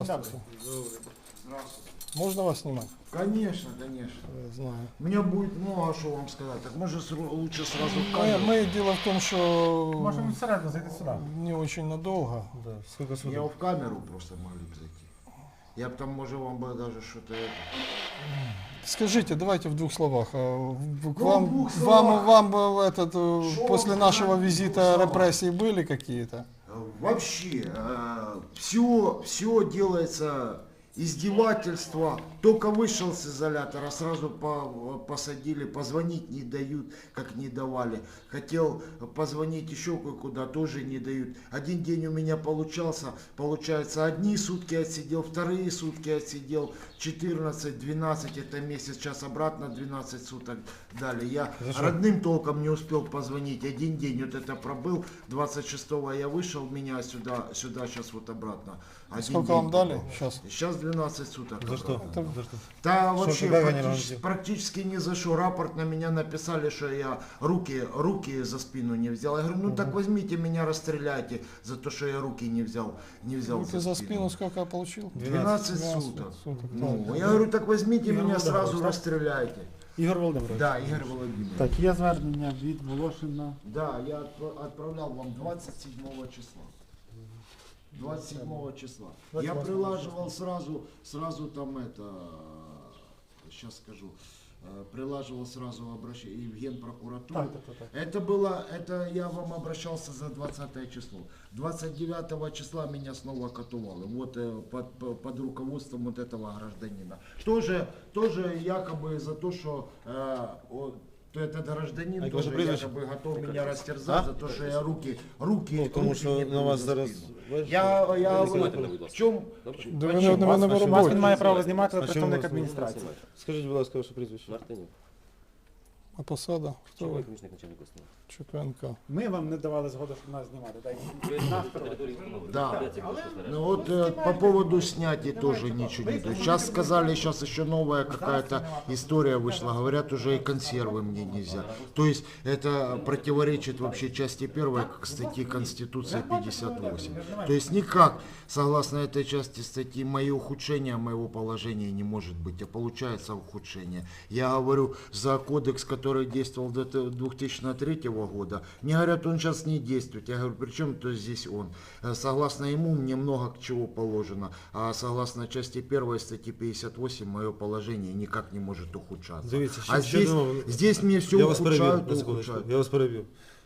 Здравствуйте. Можно вас снимать? Конечно, конечно. Я знаю. У меня будет много что вам сказать. Так может сру- лучше сразу в Мы, камеру? мы дело в том, что Можемо всередину зайти сюди. не очень надолго. Да, сколько Я суток? в камеру просто могли бы зайти. Я бы там, может, вам бы даже что-то это... Скажите, давайте в двух словах. а, в- К Ну, вам, двух вам, словах. вам бы этот, э, после вам нашего визита репрессии были какие-то? Вообще, все, все делается издевательство. Только вышел с изолятора, сразу по- посадили, позвонить не дают, как не давали. Хотел позвонить еще куда, тоже не дают. Один день у меня получался, получается, одни сутки отсидел, вторые сутки отсидел, 14, 12, это месяц, сейчас обратно 12 суток дали. Я За что? родным толком не успел позвонить, один день вот это пробыл, 26 я вышел, меня сюда, сюда сейчас вот обратно. Один Сколько день вам дали сейчас? Сейчас 12 суток. За что? обратно. Это- За что? Да Что, вообще как они практически, разные? практически ни за что. Рапорт на меня написали, что я руки, руки за спину не взял. Я говорю, ну так возьмите меня, расстреляйте за то, что я руки не взял, не взял Руки за спину сколько я получил? 12 12 суток. суток, Ну, да. я говорю, так возьмите Игорь меня Володимирович, сразу так? расстреляйте. Ігор Володимирович. Да, Игорь Володимирович. Так, є звернення від Волошина. Да, я отпра- отправлял вам 27 числа. 27 числа. Я 28 прилаживал сразу, сразу там это, сейчас скажу, э, прилаживал сразу обращение в генпрокуратуру. Так, так, так. Это было, это я вам обращался за 20 число. 29 числа меня снова катували. Вот э, под, по- под руководством вот этого гражданина. Тоже, тоже якобы за то, что э, то этот гражданин А тоже ваше прізвище? якобы готов меня растерзать А? за то, что я руки, руки, Ну, тому руки що не на беру вас за зараз. спину. бачите? Я, я, знімайте мене, будь в ласка. чому? Добре? Да ви А не, чому? ви не Вас, на вас роботі. він має право знімати А чому представник вас не адміністрації. Скажіть, будь ласка, ваше прізвище. Мартинюк. А посада? Хто Чого ви? помічник начальника установи? Чупенко. Ми вам не давали згоду, щоб нас знімати. Так, Ви на території установи. Да. Розпорядження було снаряд. Ну вот э, по поводу снятия тоже ничего не дают. Сейчас сказали, сейчас еще новая какая-то история вышла. Говорят, уже и консервы мне нельзя. То есть это противоречит вообще части первой к статьи Конституции 58. То есть никак, согласно этой части статьи, мое ухудшение моего положения не может быть, а получается ухудшение. Я говорю за кодекс, который действовал до т- 2003 года. Мне говорят, он сейчас не действует. Я говорю, при чем то здесь он? Э, Согласно ему, мне много к чего положено. А согласно части 1 статьи 58, мое положение никак не может ухудшаться. Дивіться, а ще, ще здесь, здесь мне все я вас ухудшают и секундочку, ухудшают. я вас перебив.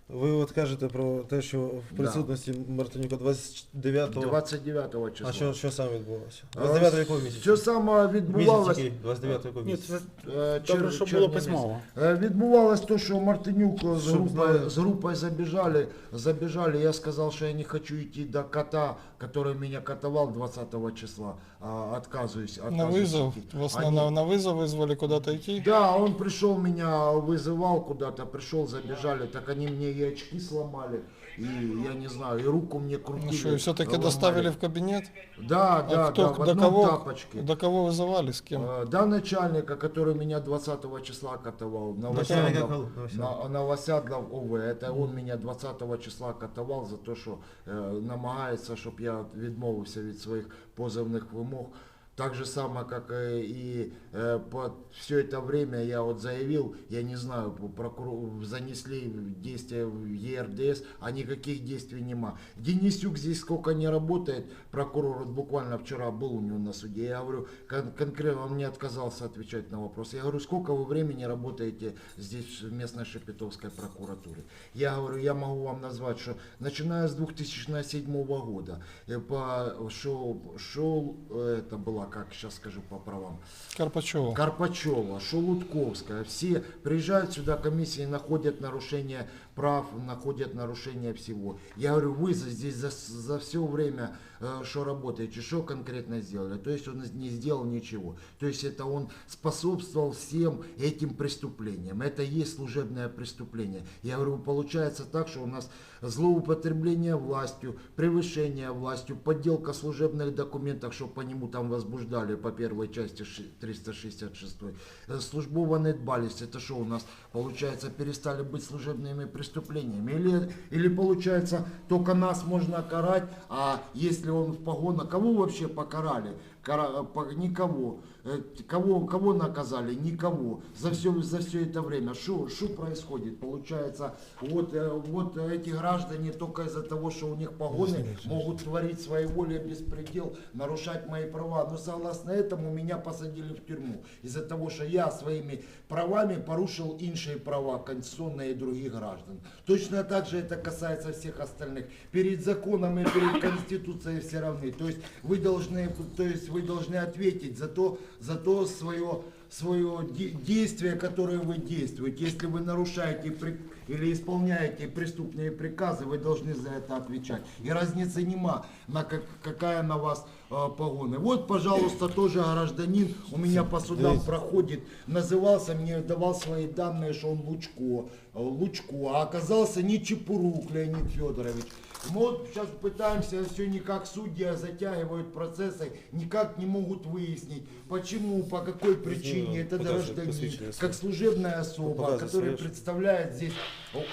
Ви от кажете про те, що в Да. присутності Мартинюка 29-го. 29 числа. А що, що саме відбулося? А, 29 якого місяця? Все саме Місяць відбувалось. який? 29 якого Ні, місяця? це Е, добре, чер- що червня було місяця. письмово. Е, Відбувалось то, що Мартинюк з Щоб групою, знали. з групою забіжали, забіжали. Я сказав, що я не хочу йти до кота, который меня катовал 20 числа. А, отказываюсь. На отказываюсь вызов? идти. Вас Они- на, на вызов вызвали куда-то идти? Да, он пришел, меня вызывал куда-то, пришел, забежали, так они мне и очки сломали, и я не знаю, и руку мне крутили. Ну что, и все-таки ломали. доставили в кабинет? Да, да, а кто, да, в до, одном кого, тапочке. до кого вызывали, с кем? Э, Да, начальника, который меня 20 числа катовал. Начальника Новосядлов, кого? Новосядлов. на, Новосядлов ОВ. Это он меня 20 числа катував за те, що е, намагається, щоб я відмовився від своїх позовних вимог. Так же само, как э, и э, по все это время я вот заявил, я не знаю, прокурор, занесли действия в ЕРДС, а никаких действий нема. Денисюк здесь сколько не работает, прокурор вот буквально вчера был у него на суде, я говорю, кон- конкретно он мне отказался отвечать на вопрос. Я говорю, сколько вы времени работаете здесь в местной Шепетовской прокуратуре? Я говорю, я могу вам назвать, что начиная с 2007 года, э, по, шел, шел, это было, как сейчас скажу по правам, Карпачева. Карпачева, Шелудковская, все приезжают сюда, комиссии находят нарушение прав, находят нарушение всего. Я говорю, вы здесь за, за все время, что работаете, что конкретно сделали? То есть он не сделал ничего. То есть это он способствовал всем этим преступлениям. Это и есть служебное преступление. Я говорю, получается так, что у нас злоупотребление властью, превышение властью, подделка служебных документов, что по нему там возбуждали по первой части ши- 366. Э, Службова недбалість, это что у нас получается перестали быть служебными преступлениями. Или, или получается, только нас можно карать, а если он в погонах, кого вообще покарали? Никого. Э, Кого, кого наказали? Никого. За все, за все это время. Что происходит? Получается, вот, э, вот эти граждане только из-за того, что у них погоны, могут творить своей волей беспредел, нарушать мои права. Но согласно этому меня посадили в тюрьму. Из-за того, что я своими правами порушил иншие права, конституционные и других граждан. Точно так же это касается всех остальных. Перед законом и перед Конституцией все равны. То есть вы должны, то есть вы должны ответить за то, за то свое, свое де- действие, которое вы действуете. Если вы нарушаете или исполняете преступные приказы, вы должны за это отвечать. И разницы нема, на как, какая на вас э, погоны. Вот, пожалуйста, тоже гражданин у меня по судам проходит, назывался, мне давал свои данные, что он Лучко, э, Лучко, а оказался не Чепурук Леонид Федорович. Мы вот сейчас пытаемся, все никак судьи затягивают процессы, никак не могут выяснить, почему, по какой причине этот Показывай гражданин, как служебная особа, который представляет здесь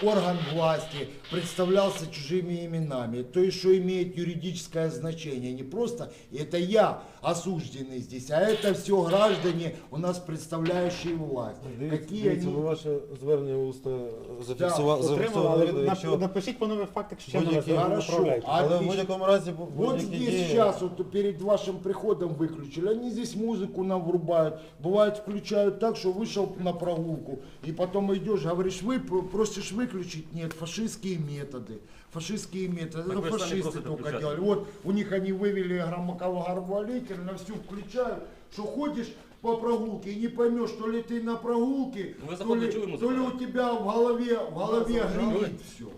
орган власти, представлялся чужими именами, то есть что имеет юридическое значение. Не просто это я осужденный здесь, а это все граждане у нас представляющие власть. Дивіться, Какие дивіться, они... ви ваше звернення усно зафіксували. Отримали, зафіксували але відео. нап- Якщо напишіть по нових фактах, що Будь-які- на вас Хорошо. направляють. А але в отлично. будь-якому разі Вот будь-які здесь дії. сейчас, вот перед вашим приходом выключили, они здесь музыку нам врубают, бывает включают так, что вышел на прогулку, и потом идешь, говоришь, вы про- просишь выключить, нет, фашистские методы, фашистские методы, Так это сами фашисты только делали. Вот у них они вывели громоговоритель, на всю включают, что ходишь по прогулке и не поймешь, то ли ты на прогулке, Ну, то ли, то ли у тебя в голове, в голове гремит все.